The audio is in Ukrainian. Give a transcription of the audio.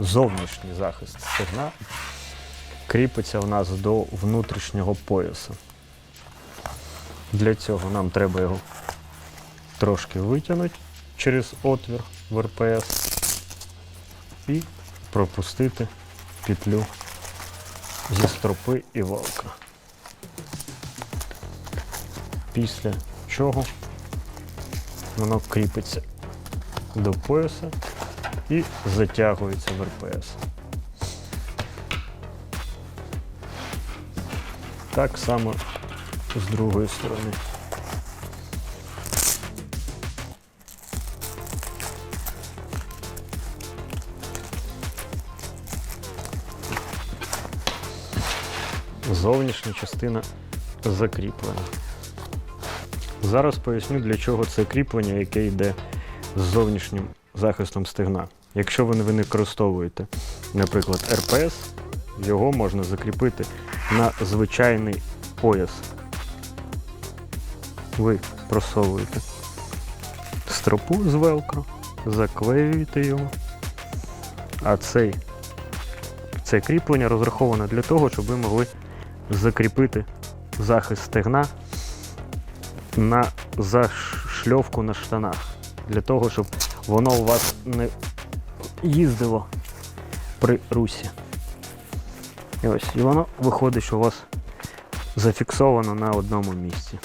Зовнішній захист стегна кріпиться у нас до внутрішнього пояса. Для цього нам треба його трошки витягнути через отвір в РПС і пропустити петлю зі стропи і валка. Після чого воно кріпиться до пояса і затягується в РПС. Так само з другої сторони. Зовнішня частина закріплена. Зараз поясню, для чого це кріплення, яке йде з зовнішнім захистом стегна. Якщо ви не використовуєте, наприклад, РПС, його можна закріпити на звичайний пояс. Ви просовуєте стропу з велкро, заклеюєте його, а цей, це кріплення розраховане для того, щоб ви могли закріпити захист стегна на зашльовку на штанах. Для того, щоб воно у вас не їздило при русі. І ось, і воно виходить, що у вас зафіксовано на одному місці.